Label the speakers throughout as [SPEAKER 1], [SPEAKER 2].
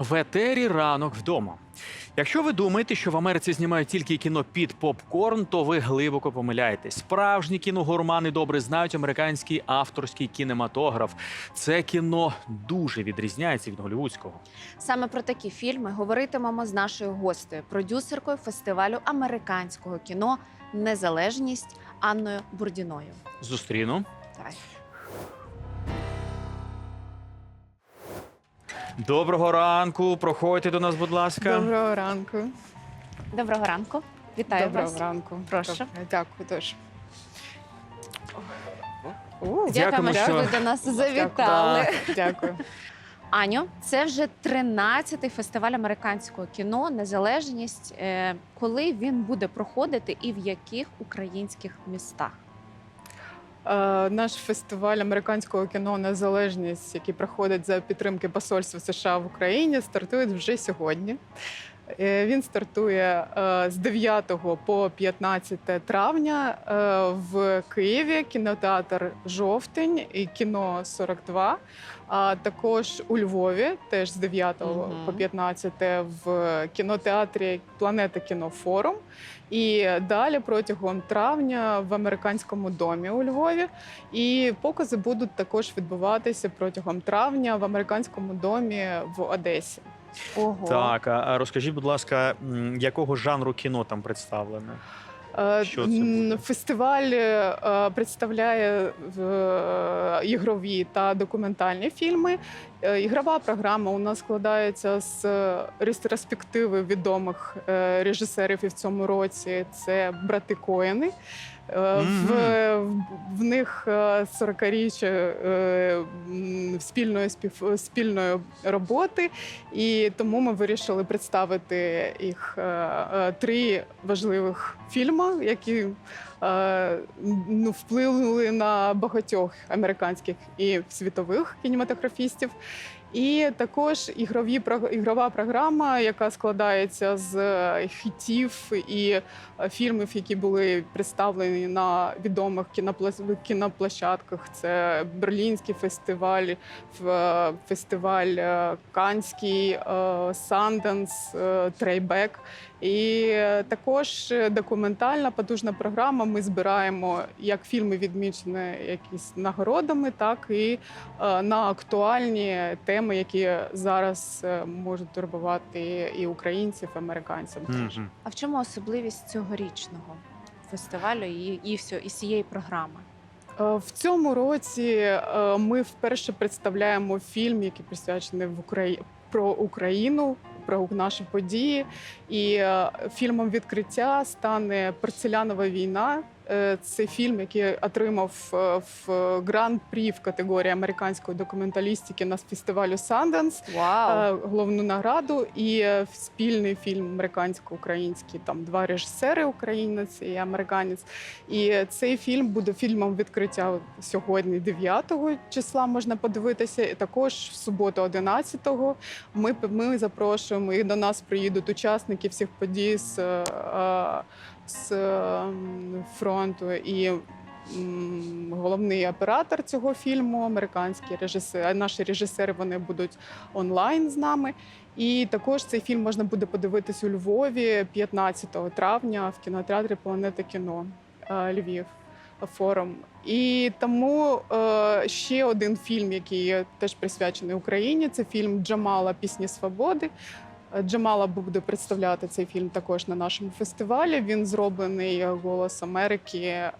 [SPEAKER 1] В етері ранок вдома. Якщо ви думаєте, що в Америці знімають тільки кіно під попкорн, то ви глибоко помиляєтесь. Справжні кіногурмани добре знають американський авторський кінематограф. Це кіно дуже відрізняється від голівудського.
[SPEAKER 2] Саме про такі фільми говоритимемо з нашою гостею, продюсеркою фестивалю американського кіно Незалежність Анною Бурдіною.
[SPEAKER 1] Зустріну.
[SPEAKER 2] Давай.
[SPEAKER 1] Доброго ранку. Проходьте до нас, будь ласка.
[SPEAKER 3] Доброго ранку.
[SPEAKER 2] Доброго ранку. Вітаю
[SPEAKER 3] Доброго
[SPEAKER 2] вас.
[SPEAKER 3] ранку.
[SPEAKER 2] Прошу.
[SPEAKER 3] Дякую дуже.
[SPEAKER 2] Дякуємо,
[SPEAKER 1] Дякуємо,
[SPEAKER 2] що ви до нас завітали.
[SPEAKER 3] Дякую.
[SPEAKER 2] Аню, це вже 13-й фестиваль американського кіно Незалежність. Е, Коли він буде проходити і в яких українських містах?
[SPEAKER 3] Наш фестиваль американського кіно Незалежність, який проходить за підтримки Посольства США в Україні, стартує вже сьогодні. Е, Він стартує е, з 9 по 15 травня е, в Києві, кінотеатр Жовтень і кіно 42. А також у Львові, теж з 9
[SPEAKER 2] Мгм.
[SPEAKER 3] по 15 в кінотеатрі Планета Кіно Форум. І далі протягом травня в американському домі у Львові. І покази будуть також відбуватися протягом травня в американському домі в Одесі.
[SPEAKER 2] Ого.
[SPEAKER 1] Так, а розкажіть, будь ласка, якого жанру кіно там представлене?
[SPEAKER 3] Е,
[SPEAKER 1] Що це буде?
[SPEAKER 3] Фестиваль е, представляє е, ігрові та документальні фільми. Е, Ігрова програма у нас складається з ретроспективи відомих е, режисерів і в цьому році. Це брати Коїни. Е, В, в них е, 40-річчя е, спільної спів спільної роботи, і тому ми вирішили представити їх е, е, три важливих фільми, які е, ну, вплинули на багатьох американських і світових кінематографістів. І також ігрові ігрова програма, яка складається з е, хітів і е, фільмів, які були представлені на відомих кіноплощадках. Це Берлінський фестиваль, е, фестиваль Канський, Санденс, Трейбек. І е, також е, документальна потужна програма. Ми збираємо як фільми відмічені якісь нагородами, так і е, на актуальні теми, які зараз можуть турбувати і українців, і американців.
[SPEAKER 2] А в чому особливість цьогорічного фестивалю і, і, всього, і всієї програми?
[SPEAKER 3] В цьому році ми вперше представляємо фільм, який присвячений в Украї... про Україну, про наші події. І е, фільмом відкриття стане Порцелянова війна. Е, Це фільм, який отримав е, в гран-прі в категорії американської документалістики на фестивалю Санденс. Головну награду і е, спільний фільм американсько-український. Там два режисери, українець і американець. І цей фільм буде фільмом відкриття сьогодні, 9 числа. Можна подивитися. І також в суботу, 11-го, ми, ми запрошуємо і до нас приїдуть учасники всіх подій з, з е, фронту і. Головний оператор цього фільму, американський режисер. Наші режисери вони будуть онлайн з нами. І також цей фільм можна буде подивитись у Львові 15 травня в кінотеатрі Планета кіно е, Львів форум. І тому е, ще один фільм, який теж присвячений Україні, це фільм Джамала Пісні Свободи. Е, Джамала буде представляти цей фільм також на нашому фестивалі. Він зроблений Голос Америки, е,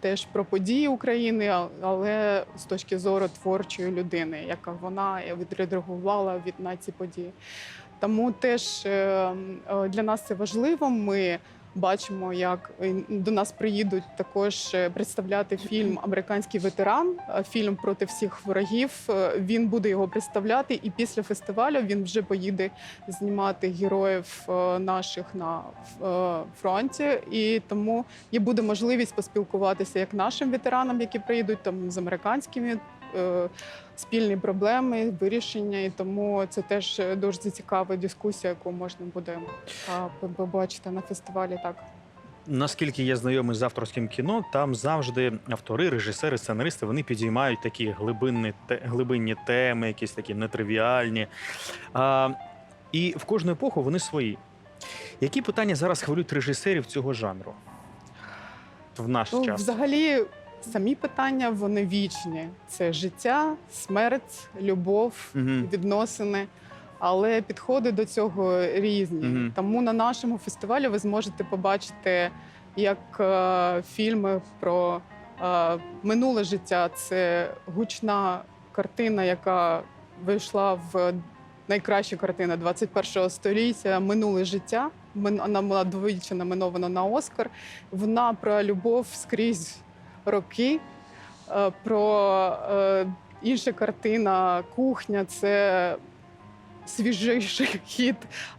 [SPEAKER 3] теж про події України, але з точки зору творчої людини, яка вона відредагувала від на ці події. Тому теж е, е, для нас це важливо. Ми бачимо, як е, до нас приїдуть також е, представляти фільм Американський ветеран, е, фільм проти всіх ворогів. Він буде його представляти, і після фестивалю він вже поїде знімати героїв наших на фронті. І тому є буде можливість поспілкуватися як нашим ветеранам, які приїдуть там з американськими. Е, Спільні проблеми, вирішення, і тому це теж е, дуже цікава дискусія, яку можна буде побачити на фестивалі. Так
[SPEAKER 1] наскільки я знайомий з авторським кіно, там завжди автори, режисери, сценаристи вони підіймають такі глибинні, те- глибинні теми, якісь такі нетривіальні. А, і в кожну епоху вони свої. Які питання зараз хвилюють режисерів цього жанру? В наш
[SPEAKER 3] Ну,
[SPEAKER 1] час.
[SPEAKER 3] взагалі, самі питання вони вічні: це життя, смерть, любов,
[SPEAKER 1] Мгм.
[SPEAKER 3] відносини. Але підходи до цього різні.
[SPEAKER 1] Мгм.
[SPEAKER 3] Тому на нашому фестивалі ви зможете побачити як е, фільми про е, минуле життя. Це гучна картина, яка вийшла в найкраща картина 21-го століття Минуле життя. Вона була двічі номінована на Оскар. Вона про любов скрізь роки. Е, Про е, інша картина Кухня це свіжийший хід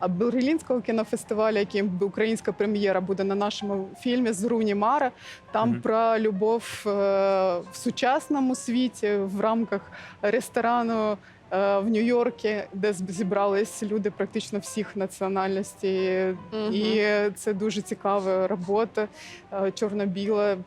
[SPEAKER 3] Берлінського кінофестивалю, який українська прем'єра буде на нашому фільмі з Руні Мара. Там
[SPEAKER 1] Мгм.
[SPEAKER 3] про любов е, в сучасному світі в рамках ресторану. В Нью-Йорку, де зібрались люди практично всіх національностей,
[SPEAKER 2] Мгм.
[SPEAKER 3] і це дуже цікава робота, чорно-біла.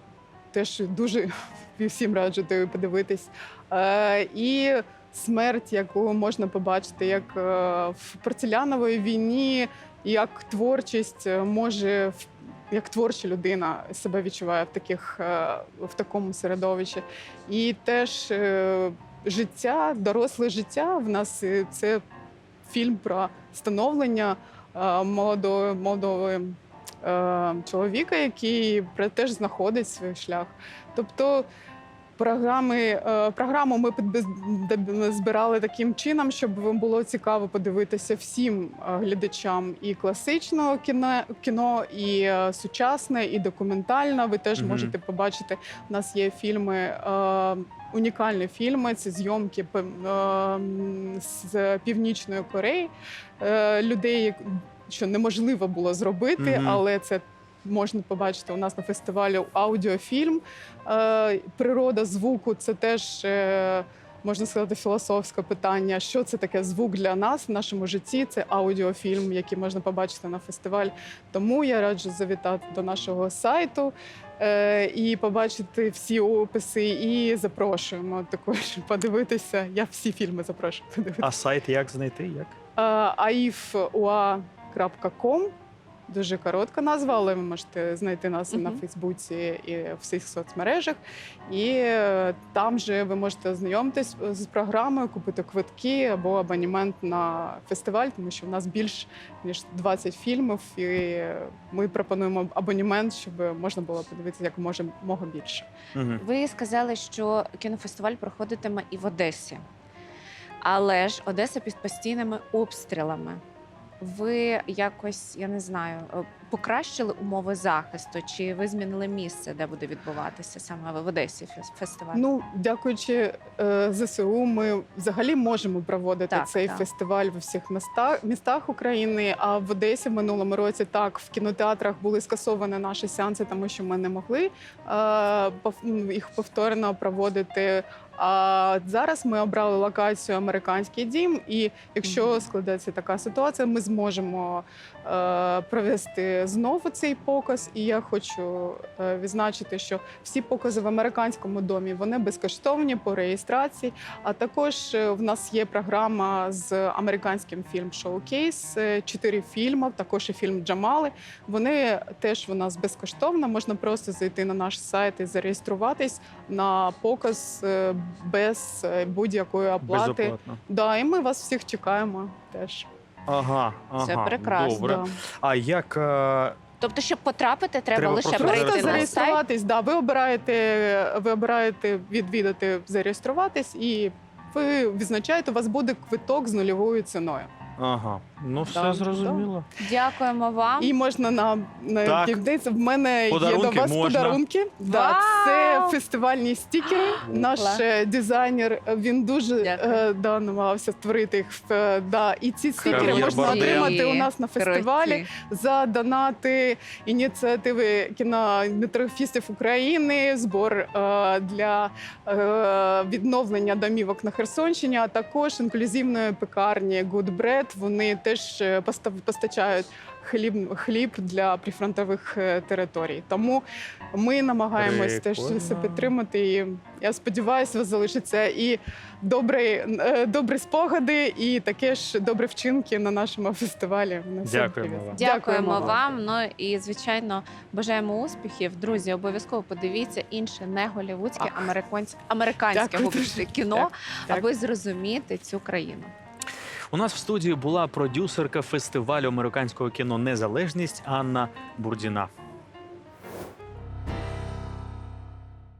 [SPEAKER 3] Теж дуже всім раджу подивитись. Е, І смерть, яку можна побачити, як е, в порцеляновій війні, як творчість е, може як творча людина себе відчуває в таких в такому середовищі. І теж життя, доросле життя в нас це фільм про становлення молодого е, чоловіка, який теж знаходить свій шлях. Тобто програми, е, програму ми збирали таким чином, щоб вам було цікаво подивитися всім е, глядачам і класичного кіно, кіно, і е, сучасне, і документальне. Ви теж
[SPEAKER 1] Мгм.
[SPEAKER 3] можете побачити. У нас є фільми. е, Унікальні фільми це зйомки п- е, м, з північної Кореї е, людей, що неможливо було зробити,
[SPEAKER 1] Мгм.
[SPEAKER 3] але це можна побачити у нас на фестивалі аудіофільм. Е, Природа звуку це теж. е, Можна сказати, філософське питання, що це таке звук для нас в нашому житті. Це аудіофільм, який можна побачити на фестиваль. Тому я раджу завітати до нашого сайту е, і побачити всі описи. І запрошуємо також подивитися. Я всі фільми запрошую подивитися.
[SPEAKER 1] А сайт як знайти? Як?
[SPEAKER 3] aifua.com. Дуже коротка назва, але ви можете знайти нас і на Фейсбуці і в всіх соцмережах. І е, там же ви можете ознайомитись з програмою, купити квитки або абонемент на фестиваль, тому що в нас більш ніж 20 фільмів, і ми пропонуємо абонемент, щоб можна було подивитися як може мого більше.
[SPEAKER 1] Угу.
[SPEAKER 2] Ви сказали, що кінофестиваль проходитиме і в Одесі, але ж Одеса під постійними обстрілами. Ви якось, я не знаю, е, покращили умови захисту, чи ви змінили місце, де буде відбуватися саме в Одесі фес- фестиваль?
[SPEAKER 3] Ну, дякуючи е, ЗСУ, ми взагалі можемо проводити
[SPEAKER 2] Так,
[SPEAKER 3] цей
[SPEAKER 2] так.
[SPEAKER 3] фестиваль в усіх містах, містах України. А в Одесі в минулому році так в кінотеатрах були скасовані наші сеанси, тому що ми не могли е, їх повторно проводити. А зараз ми обрали локацію Американський дім, і якщо складеться така ситуація, ми зможемо е, провести знову цей показ. І я хочу е, відзначити, що всі покази в американському домі вони безкоштовні по реєстрації. А також е, в нас є програма з американським фільм Шоукейс. Чотири фільми, також і фільм Джамали. Вони теж у нас безкоштовно. Можна просто зайти на наш сайт і зареєструватись на показ без е, будь-якої оплати.
[SPEAKER 1] Безоплатно.
[SPEAKER 3] Да, і ми вас всіх чекаємо теж.
[SPEAKER 1] Ага, ага.
[SPEAKER 2] Це прекрасно.
[SPEAKER 1] Добре.
[SPEAKER 3] Да.
[SPEAKER 1] А як е,
[SPEAKER 2] Тобто, щоб потрапити, треба,
[SPEAKER 1] Треба
[SPEAKER 2] лише
[SPEAKER 1] просто
[SPEAKER 2] перейти
[SPEAKER 3] Просто
[SPEAKER 2] на сайт.
[SPEAKER 3] зареєструватись. Да, ви обираєте, ви обираєте відвідати, зареєструватись, і ви відзначаєте, у вас буде квиток з нульовою ціною.
[SPEAKER 1] ага, ну все зрозуміло.
[SPEAKER 2] Дякуємо вам.
[SPEAKER 3] І можна на, на
[SPEAKER 1] Так.
[SPEAKER 3] кінець. В мене є
[SPEAKER 1] Подарунки
[SPEAKER 3] до вас
[SPEAKER 1] можна.
[SPEAKER 3] подарунки. Да,
[SPEAKER 2] Вау!
[SPEAKER 3] це фестивальні стікери. Наш
[SPEAKER 2] Клас.
[SPEAKER 3] е, дизайнер е, він дуже
[SPEAKER 2] Дякую.
[SPEAKER 3] е, да, намагався створити їх. Е, Да, і ці стікери
[SPEAKER 1] Хав'єр
[SPEAKER 3] можна
[SPEAKER 1] Бардем.
[SPEAKER 3] отримати у нас на фестивалі.
[SPEAKER 2] Круті.
[SPEAKER 3] за донати ініціативи кінематографістів України, збор е, для е, відновлення домівок на Херсонщині, а також інклюзивної пекарні Good Bread. Вони теж е, постав- постачають хліб, хліб для прифронтових е, територій. Тому ми намагаємось теж
[SPEAKER 1] Прикольно.
[SPEAKER 3] все підтримати. І я сподіваюся, у вас залишиться і добрі, е, добрі спогади, і таке ж добрі вчинки на нашому фестивалі. На
[SPEAKER 1] Дякуємо вам.
[SPEAKER 2] Дякуємо вам. Ну і звичайно бажаємо успіхів. Друзі, обов'язково подивіться інше не голівудське, американське, американське
[SPEAKER 3] Дякую
[SPEAKER 2] кіно,
[SPEAKER 3] Так.
[SPEAKER 2] аби зрозуміти цю країну.
[SPEAKER 1] У нас в студії була продюсерка фестивалю американського кіно Незалежність Анна Бурдіна.